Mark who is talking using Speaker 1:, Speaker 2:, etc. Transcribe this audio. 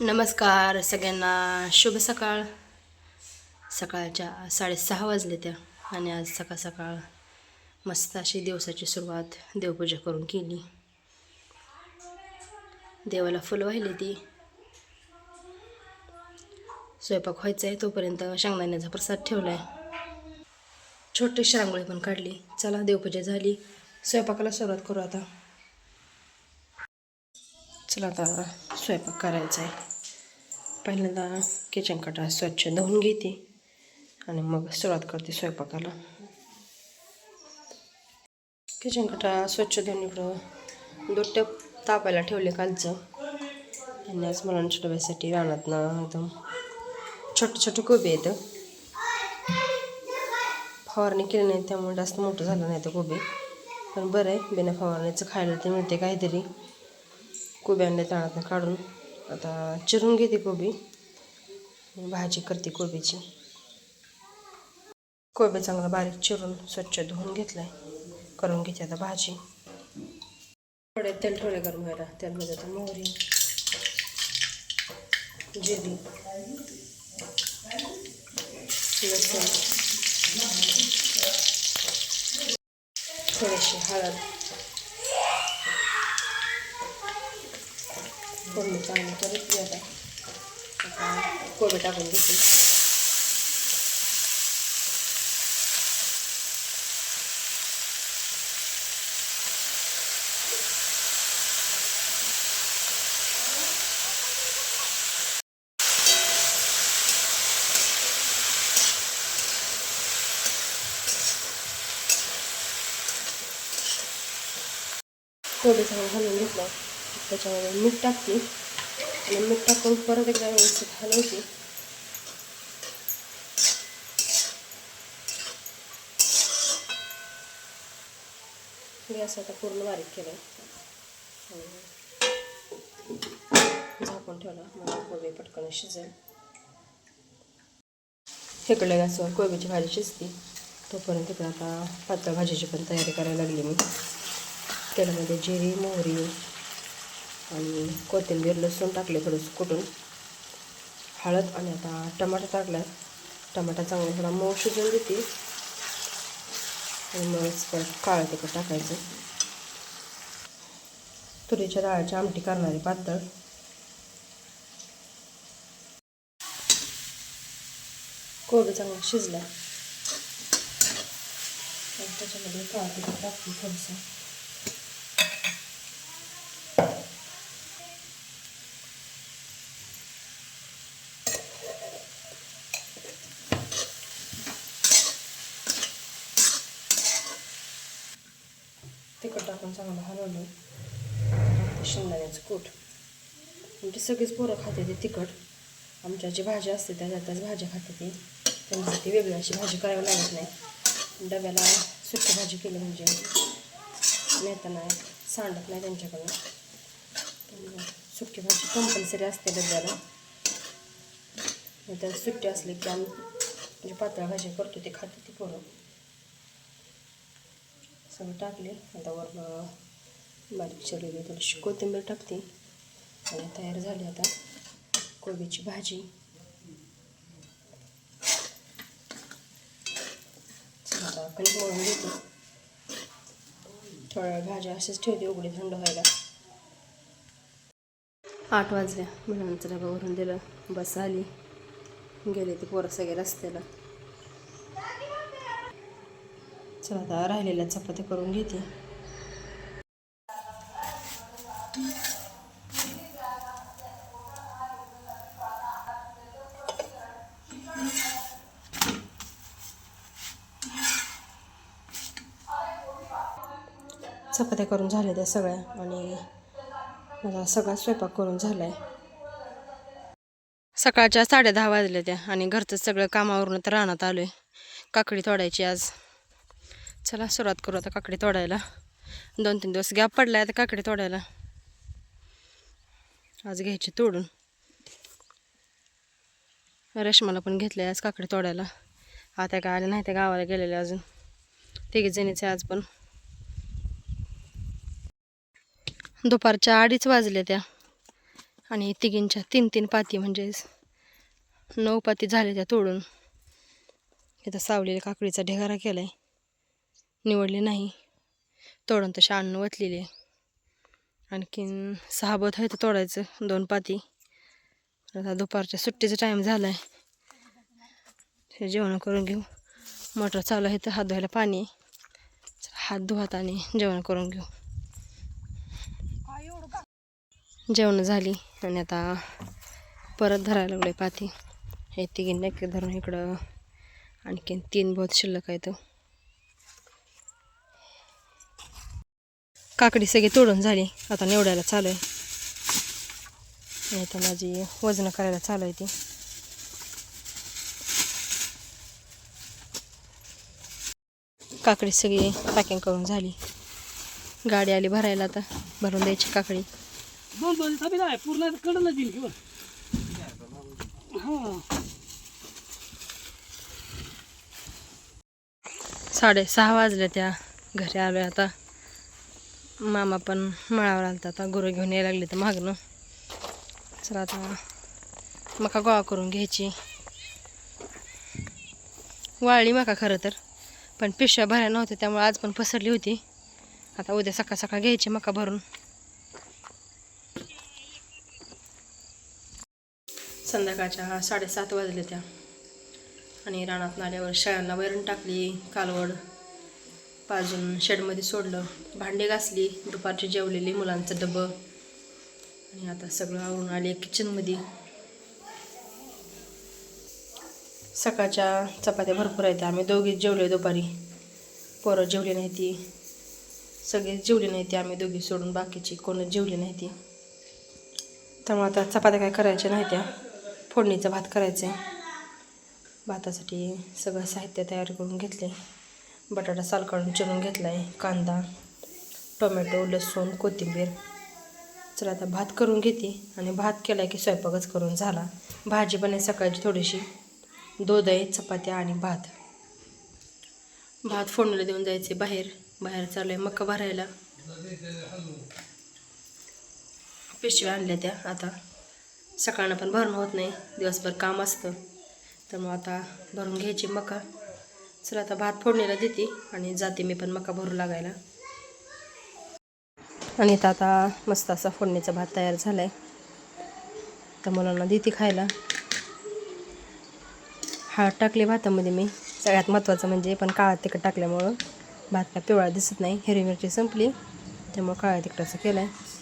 Speaker 1: नमस्कार सगळ्यांना शुभ सकाळ. सकाळच्या साडेसहा वाजले त्या आणि आज सकाळ सकाळ मस्त अशी दिवसाची सुरुवात देवपूजा करून केली. देवाला फुलं वाहिली ती. स्वयंपाक व्हायचा आहे तोपर्यंत शेंगदाण्याचा प्रसाद ठेवला आहे छोटीशी रांगोळी पण काढली. चला देवपूजा झाली. स्वयंपाकाला सुरुवात करू आता. चला आता स्वयंपाक करायचा आहे. पहिल्यांदा किचन कटा स्वच्छ धुवून घेते आणि मग सुरुवात करते स्वयंपाकाला. किचन कटा स्वच्छ धुवून इकडं दूध टप तापायला ठेवले कालचं. आणि आज मुलांच्या डब्यासाठी रानातनं एकदम छोटे छोटे कोबी येतं फवारणी केली नाही त्यामुळे जास्त मोठं झालं नाही तर कोबी पण बरं आहे बिना फवारणीचं खायला ते मिळते काहीतरी. कोबी आणले तळातून काढून. आता चिरून घेते कोबी भाजी करते कोबीची कोबी चांगला बारीक चिरून स्वच्छ धुवून घेतलाय. करून घेते आता भाजी. थोडे तेल थोडे गरम व्हायला त्यामध्ये आता मोहरी जिरी लसूण थोडीशी हळद. फोडणी चांगली परत आता. कोबी टाकून घेते कोबी चांगलं घालून घेतलं. त्याच्यामध्ये मीठ टाकते. आणि मीठ टाकून परत एकदा व्यवस्थित हलवते. गॅस आता पूर्ण बारीक केलं. झाकून ठेवला. म्हणजे कोबी पटकन शिजेल. इकडल्या गॅसवर कोबीची भाजी शिजते. तोपर्यंत तिकडे आता पातळ भाजीची पण तयारी करायला लागली मी. तेलामध्ये जिरी मोहरी आणि कोथिंबीर लसूण टाकले थोडंसं कुटून. हळद आणि आता टमाटा टाकला टमाटा चांगला थोडा मऊ शिजवून देते आणि मग परत काळं तिखट टाकायचं. तुरीच्या डाळाची आमटी करणारी पातळ. कोबी चांगला शिजला. त्याच्यामध्ये काळं तिखट टाकते थोडंसं. तिखट टाकून चांगलं हलवलं. शेंगदाण्याचं कूट. म्हणजे सगळीच पोरं खाते ते तिखट. आमच्या जी भाजी असते त्या त्याच भाज्या खाते ती. त्यांच्यासाठी वेगळी अशी भाजी करावी लागत नाही. डब्याला सुकी भाजी केली म्हणजे नेताना सांडत नाही त्यांच्याकडून. त्यामुळे सुकी भाजी कंपल्सरी असते डब्याला. तर सुट्टी असली की आम्ही म्हणजे पातळ भाजी करतो ते खाते ती पोरं. सगळं टाकले. आता वर बारीक चिरलेली थोडीशी कोथिंबीर टाकते. आणि तयार झाली आता कोबीची भाजी. चला आता मळून घेतो. थोड्या भाज्या असेच ठेवते उघडी थंड व्हायला. आठ वाजल्या मुलांचं डबा भरून दिलं. बस आली. गेले ते पोरं सगळे रस्त्याला. चला आता राहिलेल्या चपात्या करून घेते. चपात्या करून झाल्या त्या सगळ्या आणि माझा सगळा स्वयंपाक करून झाला आहे सकाळच्या साडे दहा वाजल्या त्या आणि घरचं सगळं कामावरून तर राहण्यात आलो आहे काकडी तोडायची आज. चला सुरुवात करू आता काकडी तोडायला. दोन तीन दिवस गॅप पडला आहे आता काकडी तोडायला. आज घ्यायची तोडून. रेशमाला पण घेतले आज काकडी तोडायला. आता काय आले नाही त्या गावाला गेलेले अजून. तिघी जणीचे आज पण. दुपारच्या अडीच वाजले त्या. आणि तिघींच्या तीन तीन पाती म्हणजेच नऊ पाती झाले त्या तोडून. इथं सावलेल्या काकडीचा ढेगारा केला आहे निवडले नाही. तोडून तसे आणून वतलेले आणखीन सहा बोत आहे तर तोडायचं दोन पाती. आता दुपारच्या सुट्टीचा टाईम झाला आहे हे जेवण करून घेऊ. मोटर चालू आहे तर हात धुवायला पाणी हात धुवात आणि जेवण करून घेऊ. जेवण झाली आणि आता परत धरायला लागले पाती. हे तिघी नक्की धरून इकडं आणखीन तीन बोत शिल्लक आहेत. काकडी सगळी तोडून झाली. आता निवडायला चालू आहे. आणि आता माझी वजन करायला चालू आहे ती. काकडी सगळी पॅकिंग करून झाली. गाडी आली भरायला आता. भरून द्यायची काकडी.
Speaker 2: पूर्ण देईल किंवा
Speaker 1: साडेसहा वाजल्या त्या घरी आलो आता. मामा पण मळावर आलता. आता गुरं घेऊन यायला लागले तर मागणं चला आता मका गोळा करून घ्यायची. वाळली मका खरं तर. पण पिशव्या भरायला नव्हत्या त्यामुळे आज पण पसरली होती. आता उद्या सकाळ सकाळ घ्यायची मका भरून. संध्याकाळच्या साडेसात वाजले त्या. आणि रानात आल्यावर शाळांना वैरण टाकली कालवड. पाजून शेडमध्ये सोडलं भांडी घासली दुपारची जेवलेली मुलांचं डबं. आणि आता सगळं आवरून आले किचनमध्ये सकाळच्या चपात्या भरपूर आहेत. आम्ही दोघीच जेवले दुपारी. पोरं जेवली नाही ती. सगळेच जेवली नाही ती. आम्ही दोघी सोडून बाकीची कोणच जेवली नाही ती. त्यामुळे आता चपात्या काय करायच्या नाही त्या. फोडणीचा भात करायचा आहे भातासाठी सगळं साहित्य तयार करून घेतले बटाटा साल काढून चिरून घेतला आहे कांदा टोमॅटो लसूण कोथिंबीर. चला आता भात करून घेते आणि भात केला की स्वयंपाकच करून झाला. भाजी पण आहे सकाळची थोडीशी. दूध आहे चपात्या आणि भात. भात फोडणीला देऊन जायचे बाहेर. बाहेर चालू आहे मक्का भरायला. पिशव्या आणल्या त्या. आता सकाळनं पण भरणं होत नाही. दिवसभर काम असतं. तर मग आता भरून घ्यायची मका. चला आता भात फोडणीला देते आणि जाते मी पण मका भरू लागायला. आणि इथं आता मस्त असा फोडणीचा भात तयार झाला आहे तर मुलांना देते खायला. हळद टाकली भातामध्ये मी. सगळ्यात महत्त्वाचं म्हणजे पण काळा तिखट टाकल्यामुळं भात काय पिवळा दिसत नाही. हिरवी मिरची संपली त्यामुळं काळा तिखटाचं केलं आहे